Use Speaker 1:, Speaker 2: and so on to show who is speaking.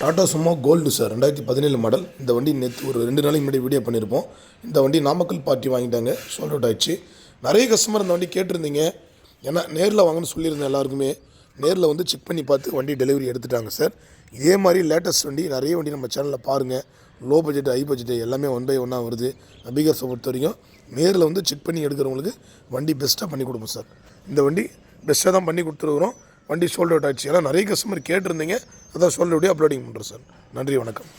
Speaker 1: Tata Sumo gold sir ரெண்டாயிரத்தி பதினேழு model. இந்த வண்டி நேற்று ஒரு ரெண்டு நாளைக்கு முன்னாடி வீடியோ பண்ணியிருப்போம் இந்த வண்டி நாமக்கல் பார்ட்டி வாங்கிட்டாங்க சோல்ட் அவுட் ஆயிடுச்சு. நிறைய கஸ்டமர் இந்த வண்டி கேட்டிருந்தீங்க. ஏன்னா நேரில் வாங்கன்னு சொல்லியிருந்தேன் எல்லாருக்குமே. நேரில் வந்து செக் பண்ணி பார்த்து வண்டி டெலிவரி எடுத்துட்டாங்க சார். இதே மாதிரி லேட்டஸ்ட் வண்டி நிறைய வண்டி நம்ம சேனலில் பாருங்கள் லோ பட்ஜெட் ஹை பட்ஜெட் எல்லாமே ஒன் பை ஒன்னாக வருது. அபிகர்ஸை பொறுத்த வரைக்கும் நேரில் வந்து செக் பண்ணி எடுக்கிறவங்களுக்கு வண்டி பெஸ்ட்டாக பண்ணி கொடுப்போம் சார். இந்த வண்டி பெஸ்ட்டாக தான் பண்ணி கொடுத்துருக்குறோம். வண்டி சோல்ட் அவுட் ஆச்சு ஏன்னா நிறைய கஸ்டமர் கேட்டிருந்தீங்க. அதான் சோல்ட் அவுட்டே அப்லோடிங் பண்ணுறேன் சார். நன்றி வணக்கம்.